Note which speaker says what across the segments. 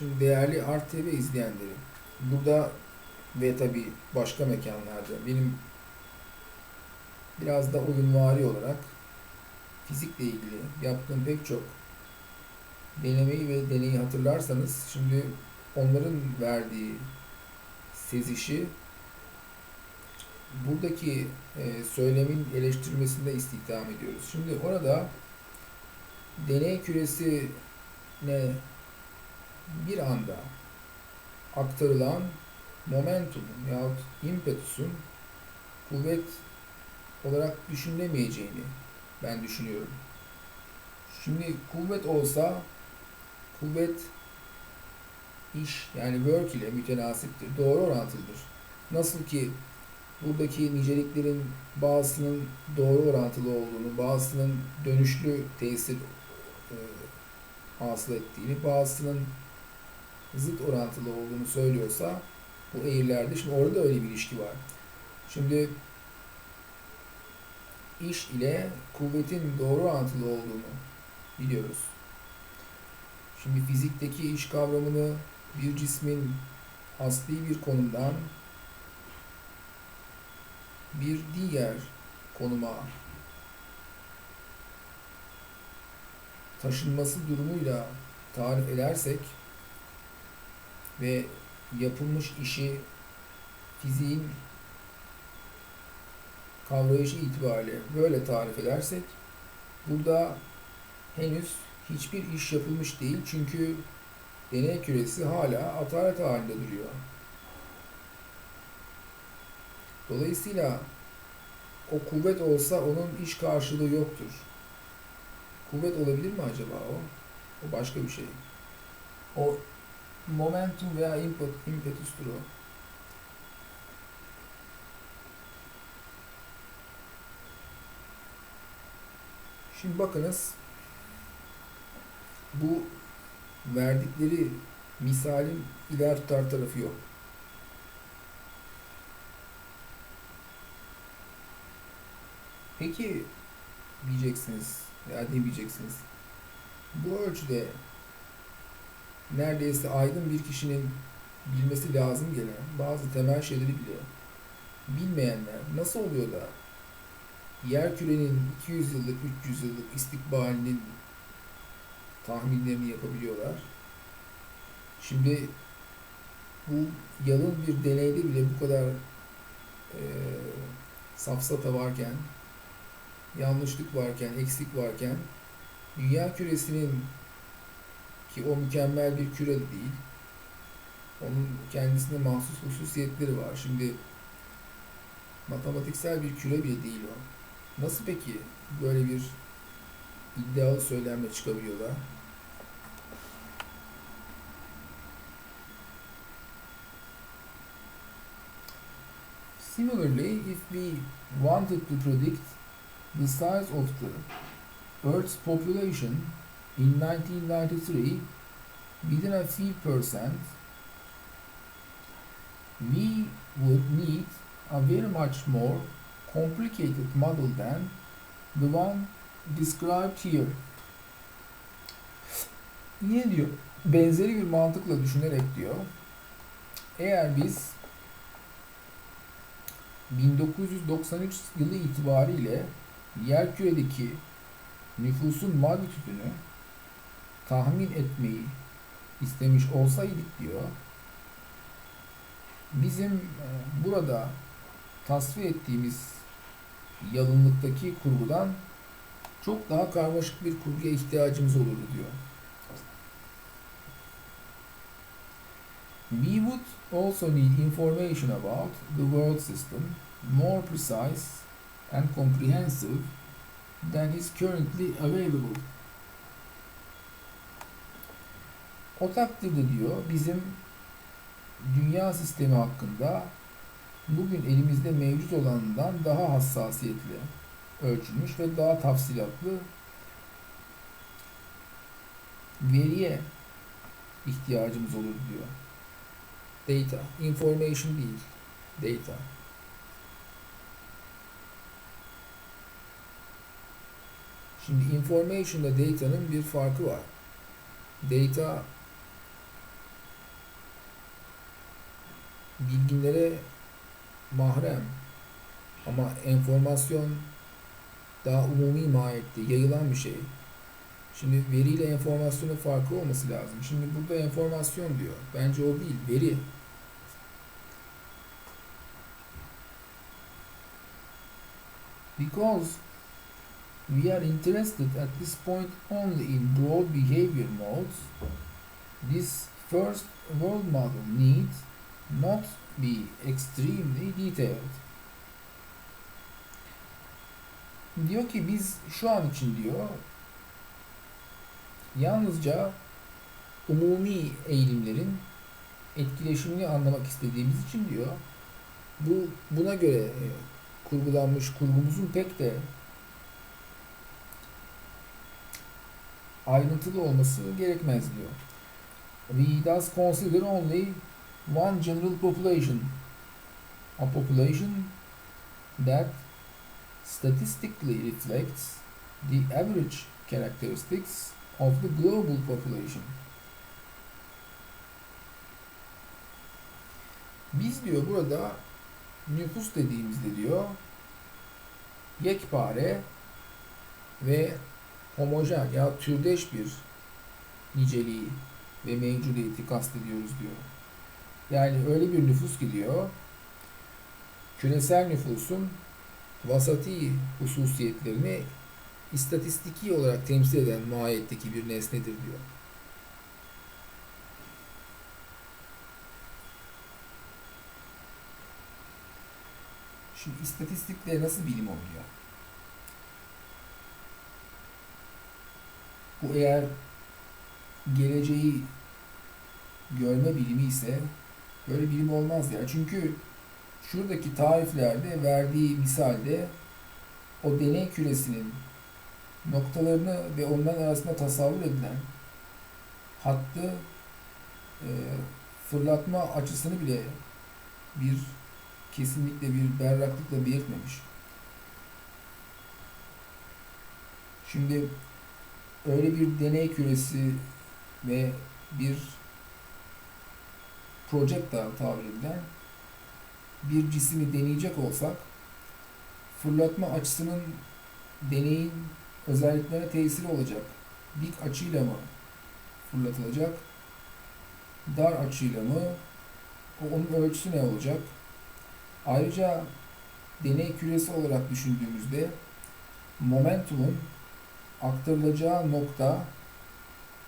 Speaker 1: Şimdi değerli Art TV izleyenleri, burada ve tabi başka mekanlarda benim biraz da oyunvari olarak fizikle ilgili yaptığım pek çok denemeyi ve deneyi hatırlarsanız şimdi onların verdiği sezişi buradaki e, söylemin eleştirmesinde istihdam ediyoruz. Şimdi orada deney küresine bir anda aktarılan momentumun yahut impetusun kuvvet olarak düşünülemeyeceğini ben düşünüyorum. Şimdi kuvvet olsa kuvvet iş yani work ile mütenasiptir. Doğru orantılıdır. Nasıl ki buradaki niceliklerin bazısının doğru orantılı olduğunu, bazısının dönüşlü tesir e, hasıl ettiğini, bazısının zıt orantılı olduğunu söylüyorsa bu eğrilerde şimdi orada da öyle bir ilişki var. Şimdi iş ile kuvvetin doğru orantılı olduğunu biliyoruz. Şimdi fizikteki iş kavramını bir cismin asli bir konumdan bir diğer konuma taşınması durumuyla tarif edersek ve yapılmış işi fiziğin kavrayışı itibariyle böyle tarif edersek burada henüz hiçbir iş yapılmış değil çünkü deney küresi hala atalet halinde duruyor. Dolayısıyla o kuvvet olsa onun iş karşılığı yoktur. Kuvvet olabilir mi acaba o? O başka bir şey. O momentum veya impet, impetustur o. Şimdi bakınız bu verdikleri misalin iler tutar tarafı yok. Peki diyeceksiniz ya ne diyeceksiniz? Bu ölçüde neredeyse aydın bir kişinin bilmesi lazım gelen bazı temel şeyleri bile bilmeyenler nasıl oluyor da yer kürenin 200 yıllık, 300 yıllık istikbalinin tahminlerini yapabiliyorlar. Şimdi bu yalın bir deneyde bile bu kadar e, safsata varken, yanlışlık varken, eksik varken dünya küresinin ki o mükemmel bir küre de değil. Onun kendisine mahsus hususiyetleri var. Şimdi matematiksel bir küre bile değil o. Nasıl peki böyle bir iddialı söylemle çıkabiliyorlar? Similarly, if we wanted to predict the size of the Earth's population in 1993 within a few percent, we would need a very much more complicated model than the one described here. Niye diyor? Benzeri bir mantıkla düşünerek diyor. Eğer biz 1993 yılı itibariyle yerküredeki nüfusun magnitüdünü tahmin etmeyi istemiş olsaydık diyor. Bizim e, burada tasvir ettiğimiz yalınlıktaki kurgudan çok daha karmaşık bir kurguya ihtiyacımız olurdu diyor. We would also need information about the world system more precise and comprehensive than is currently available. O takdirde diyor bizim dünya sistemi hakkında bugün elimizde mevcut olanından daha hassasiyetli ölçülmüş ve daha tafsilatlı veriye ihtiyacımız olur diyor. Data, information değil, data. Şimdi information ile data'nın bir farkı var. Data bilginlere mahrem. Ama enformasyon daha umumi mahiyette yayılan bir şey. Şimdi veriyle enformasyonun farkı olması lazım. Şimdi burada enformasyon diyor. Bence o değil, veri. Because we are interested at this point only in broad behavior modes, this first world model needs not be extremely detailed. Diyor ki biz şu an için diyor yalnızca umumi eğilimlerin etkileşimini anlamak istediğimiz için diyor bu buna göre e, kurgulanmış kurgumuzun pek de ayrıntılı olması gerekmez diyor. We thus consider only one general population, a population that statistically reflects the average characteristics of the global population. Biz diyor burada nüfus dediğimizde diyor yekpare ve homojen ya türdeş bir niceliği ve mevcudiyeti kastediyoruz diyor. Yani öyle bir nüfus ki diyor küresel nüfusun vasati hususiyetlerini istatistiki olarak temsil eden mahiyetteki bir nesnedir diyor. Şimdi istatistikle nasıl bilim oluyor? Bu eğer geleceği görme bilimi ise böyle bilim olmaz ya. Çünkü şuradaki tariflerde verdiği misalde o deney küresinin noktalarını ve onların arasında tasavvur edilen hattı e, fırlatma açısını bile bir kesinlikle bir berraklıkla belirtmemiş. Şimdi öyle bir deney küresi ve bir projectile tabir edilen bir cisimi deneyecek olsak fırlatma açısının deneyin özelliklerine tesiri olacak. Dik açıyla mı fırlatılacak? Dar açıyla mı? O- Onun ölçüsü ne olacak? Ayrıca deney küresi olarak düşündüğümüzde momentumun aktarılacağı nokta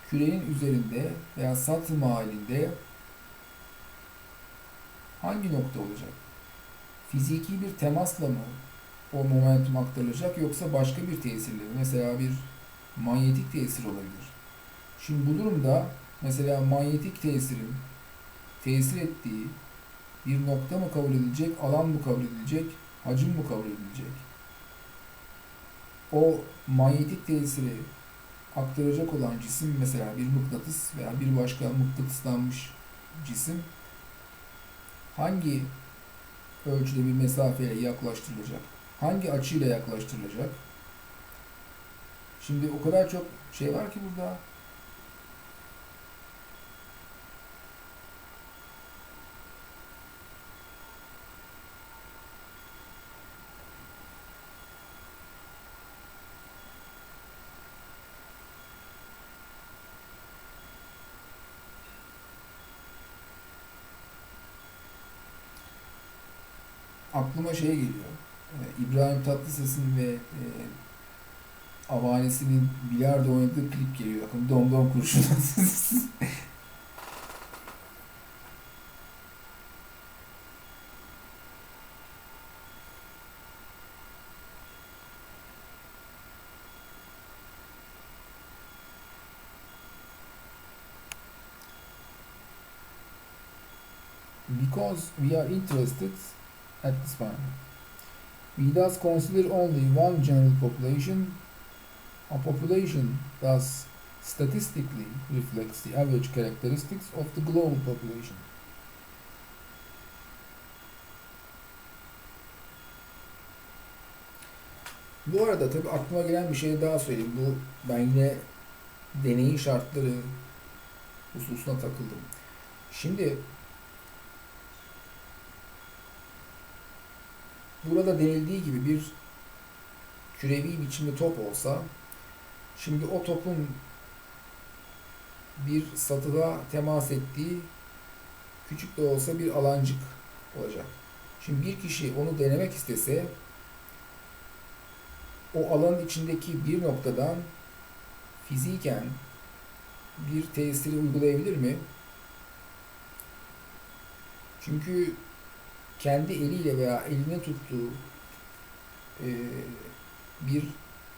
Speaker 1: kürenin üzerinde veya satım halinde hangi nokta olacak? Fiziki bir temasla mı o momentum aktarılacak yoksa başka bir tesirle? Mesela bir manyetik tesir olabilir. Şimdi bu durumda mesela manyetik tesirin tesir ettiği bir nokta mı kabul edilecek, alan mı kabul edilecek, hacim mi kabul edilecek? O manyetik tesiri aktaracak olan cisim mesela bir mıknatıs veya bir başka mıknatıslanmış cisim hangi ölçüde bir mesafeye yaklaştırılacak? Hangi açıyla yaklaştırılacak? Şimdi o kadar çok şey var ki burada. Aklıma şey geliyor. Ee, İbrahim Tatlıses'in ve e, avanesinin bilardo oynadığı klip geliyor. Bakın domdom kurşunu. because we are interested at this point. We thus consider only one general population. A population thus statistically reflects the average characteristics of the global population. Bu arada tabii aklıma gelen bir şey daha söyleyeyim. Bu ben yine deneyin şartları hususuna takıldım. Şimdi burada denildiği gibi bir kürevi biçimde top olsa şimdi o topun bir satığa temas ettiği küçük de olsa bir alancık olacak. Şimdi bir kişi onu denemek istese o alanın içindeki bir noktadan fiziken bir tesiri uygulayabilir mi? Çünkü kendi eliyle veya eline tuttuğu e, bir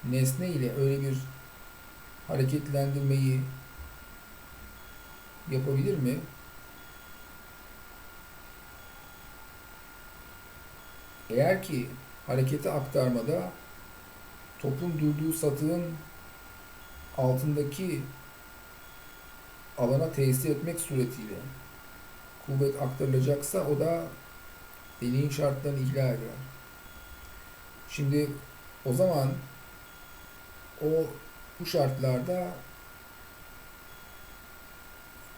Speaker 1: nesne ile öyle bir hareketlendirmeyi yapabilir mi? Eğer ki hareketi aktarmada topun durduğu satığın altındaki alana tesir etmek suretiyle kuvvet aktarılacaksa o da deneyin şartlarını ihlal eder. Şimdi o zaman o bu şartlarda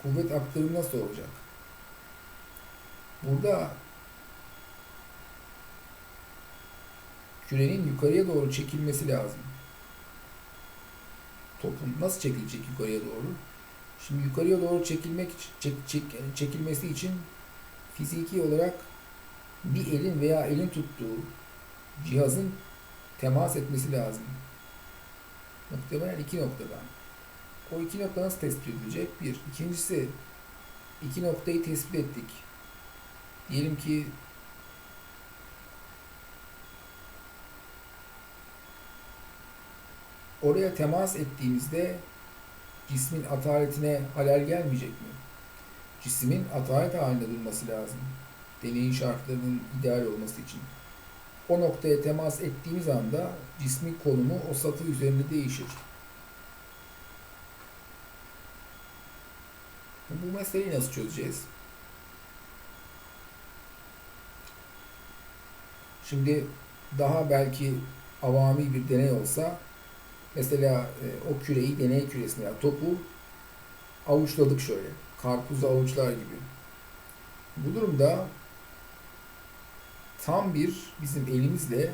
Speaker 1: kuvvet aktarımı nasıl olacak? Burada kürenin yukarıya doğru çekilmesi lazım. Topun nasıl çekilecek yukarıya doğru? Şimdi yukarıya doğru çekilmek çek, çek, çekilmesi için fiziki olarak bir elin veya elin tuttuğu cihazın temas etmesi lazım. Muhtemelen iki noktadan. O iki nokta nasıl tespit edilecek? Bir. İkincisi iki noktayı tespit ettik. Diyelim ki oraya temas ettiğimizde cismin ataletine halel gelmeyecek mi? Cismin atalet halinde durması lazım. Deneyin şartlarının ideal olması için. O noktaya temas ettiğimiz anda cismin konumu o satı üzerinde değişir. Bu meseleyi nasıl çözeceğiz? Şimdi daha belki avami bir deney olsa mesela e, o küreyi deney küresine yani topu avuçladık şöyle. Karpuzu avuçlar gibi. Bu durumda tam bir bizim elimizle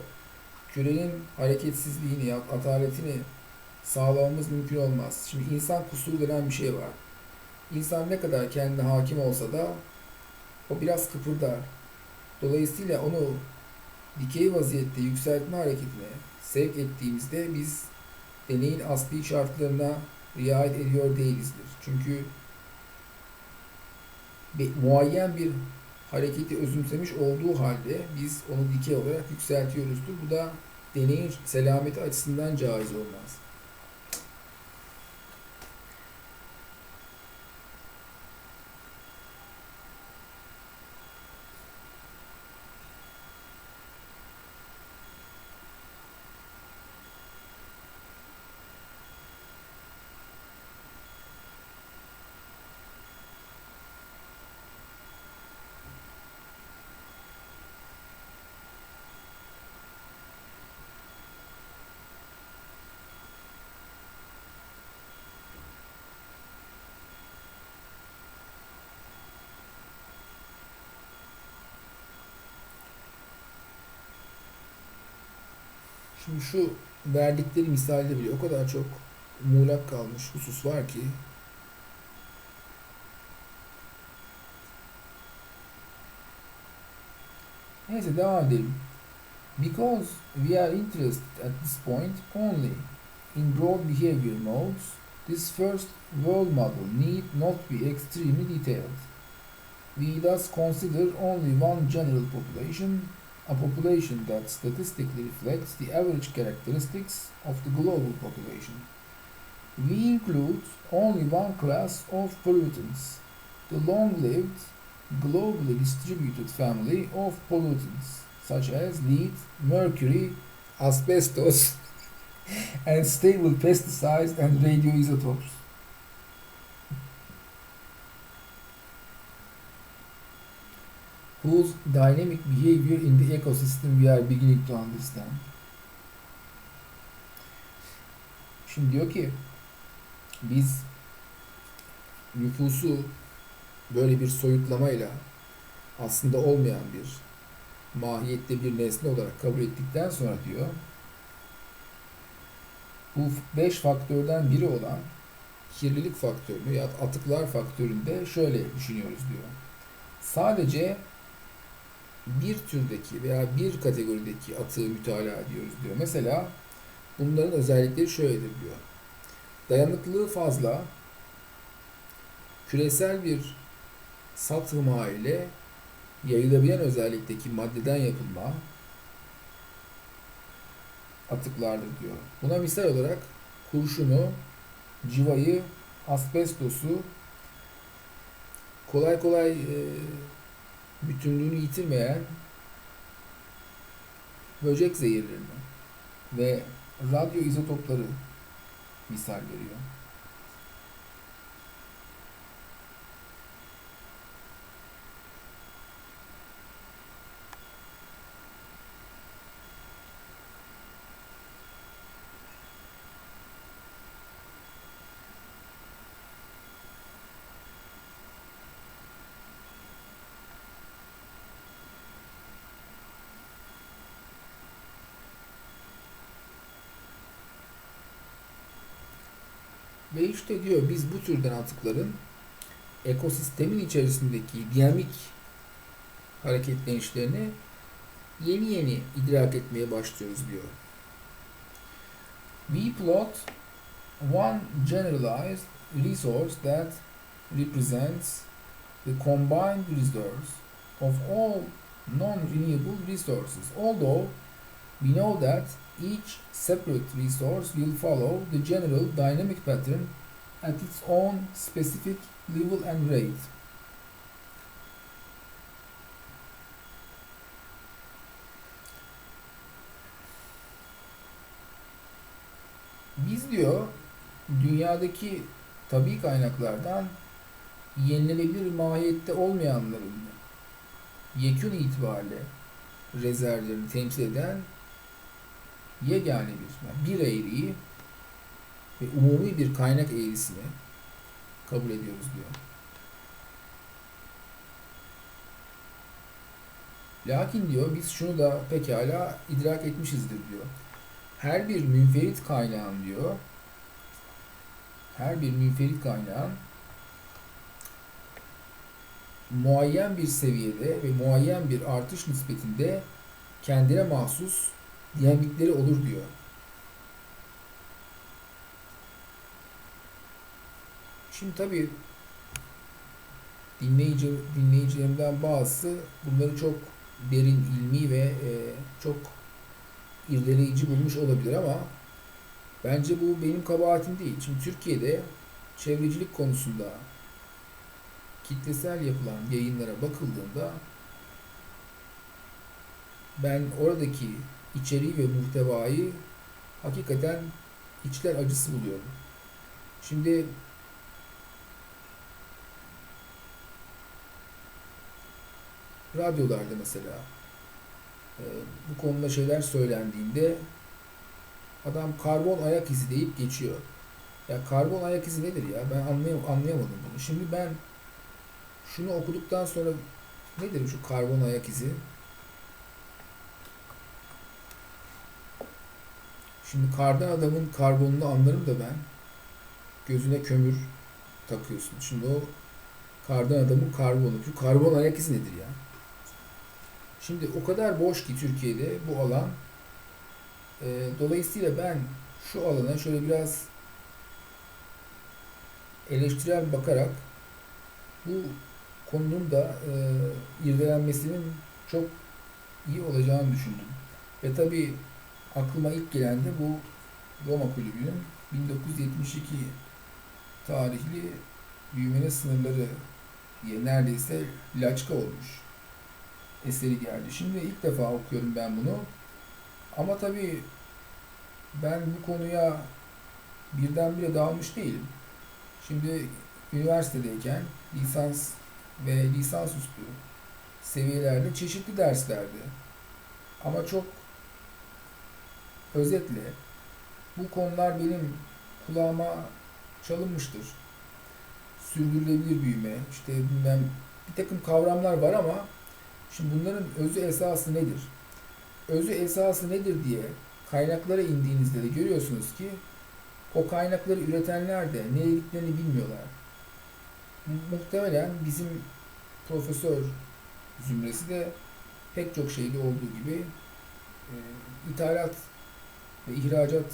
Speaker 1: kürenin hareketsizliğini ataletini sağlamamız mümkün olmaz. Şimdi insan kusuru denen bir şey var. İnsan ne kadar kendine hakim olsa da o biraz kıpırdar. Dolayısıyla onu dikey vaziyette yükseltme hareketine sevk ettiğimizde biz deneyin asli şartlarına riayet ediyor değilizdir. Çünkü bir, muayyen bir hareketi özümsemiş olduğu halde biz onu dikey olarak yükseltiyoruzdur. Bu da deneyin selameti açısından caiz olmaz. Şimdi şu verdikleri misalde bile o kadar çok muğlak kalmış husus var ki Neyse devam edelim. Because we are interested at this point only in broad behavior modes, this first world model need not be extremely detailed. We thus consider only one general population a population that statistically reflects the average characteristics of the global population. We include only one class of pollutants, the long-lived, globally distributed family of pollutants, such as lead, mercury, asbestos, and stable pesticides and radioisotopes. Whose dynamic behavior in the ecosystem we are beginning to understand. Şimdi diyor ki biz nüfusu böyle bir soyutlamayla aslında olmayan bir mahiyette bir nesne olarak kabul ettikten sonra diyor bu beş faktörden biri olan kirlilik faktörünü ya atıklar faktöründe şöyle düşünüyoruz diyor. Sadece bir türdeki veya bir kategorideki atığı mütalaa ediyoruz diyor. Mesela bunların özellikleri şöyledir diyor. Dayanıklılığı fazla, küresel bir satılma ile yayılabilen özellikteki maddeden yapılma atıklardır diyor. Buna misal olarak kurşunu, civayı, asbestosu kolay kolay e, bütünlüğünü yitirmeyen böcek zehirlerini ve radyo izotopları misal veriyor. Ve işte diyor biz bu türden atıkların ekosistemin içerisindeki dinamik hareketlenişlerini yeni yeni idrak etmeye başlıyoruz diyor. We plot one generalized resource that represents the combined resource of all non-renewable resources. Although we know that each separate resource will follow the general dynamic pattern at its own specific level and rate. Biz diyor dünyadaki tabi kaynaklardan yenilenebilir mahiyette olmayanların yekün itibariyle rezervlerini temsil eden yegane bir, yani bir eğriyi ve umumi bir kaynak eğrisini kabul ediyoruz diyor. Lakin diyor biz şunu da pekala idrak etmişizdir diyor. Her bir münferit kaynağın diyor her bir münferit kaynağın muayyen bir seviyede ve muayyen bir artış nispetinde kendine mahsus dinamikleri olur diyor. Şimdi tabii dinleyici dinleyicilerimden bazısı bunları çok derin ilmi ve e, çok irdeleyici bulmuş olabilir ama bence bu benim kabahatim değil. Şimdi Türkiye'de çevrecilik konusunda kitlesel yapılan yayınlara bakıldığında ben oradaki içeriği ve muhtevayı hakikaten içler acısı buluyorum. Şimdi radyolarda mesela e, bu konuda şeyler söylendiğinde adam karbon ayak izi deyip geçiyor. Ya karbon ayak izi nedir ya? Ben anlayam anlayamadım bunu. Şimdi ben şunu okuduktan sonra nedir şu karbon ayak izi? Şimdi kardan adamın karbonunu anlarım da ben. Gözüne kömür takıyorsun. Şimdi o kardan adamın karbonu. Şu karbon ayak izi nedir ya? Şimdi o kadar boş ki Türkiye'de bu alan. E, dolayısıyla ben şu alana şöyle biraz eleştirel bakarak bu konunun da e, irdelenmesinin çok iyi olacağını düşündüm. Ve tabi aklıma ilk gelen de bu Roma Kulübü'nün 1972 tarihli büyümenin sınırları diye neredeyse laçka olmuş eseri geldi. Şimdi ilk defa okuyorum ben bunu. Ama tabii ben bu konuya birdenbire dalmış değilim. Şimdi üniversitedeyken lisans ve lisansüstü seviyelerde çeşitli derslerde ama çok özetle bu konular benim kulağıma çalınmıştır. Sürdürülebilir büyüme, işte bilmem bir takım kavramlar var ama Şimdi bunların özü esası nedir? Özü esası nedir diye kaynaklara indiğinizde de görüyorsunuz ki o kaynakları üretenler de ne dediklerini bilmiyorlar. Mu- Muhtemelen bizim profesör zümresi de pek çok şeyde olduğu gibi e, ithalat ve ihracat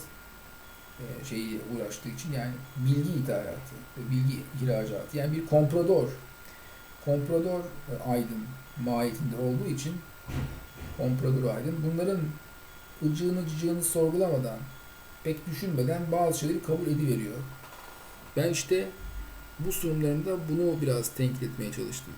Speaker 1: e, şeyi uğraştığı için yani bilgi ithalatı ve bilgi ihracatı yani bir komprador komprador e, aydın mahiyetinde olduğu için komprador aydın bunların ıcığını cıcığını sorgulamadan pek düşünmeden bazı şeyleri kabul ediveriyor. Ben işte bu sunumlarımda bunu biraz tenkit etmeye çalıştım.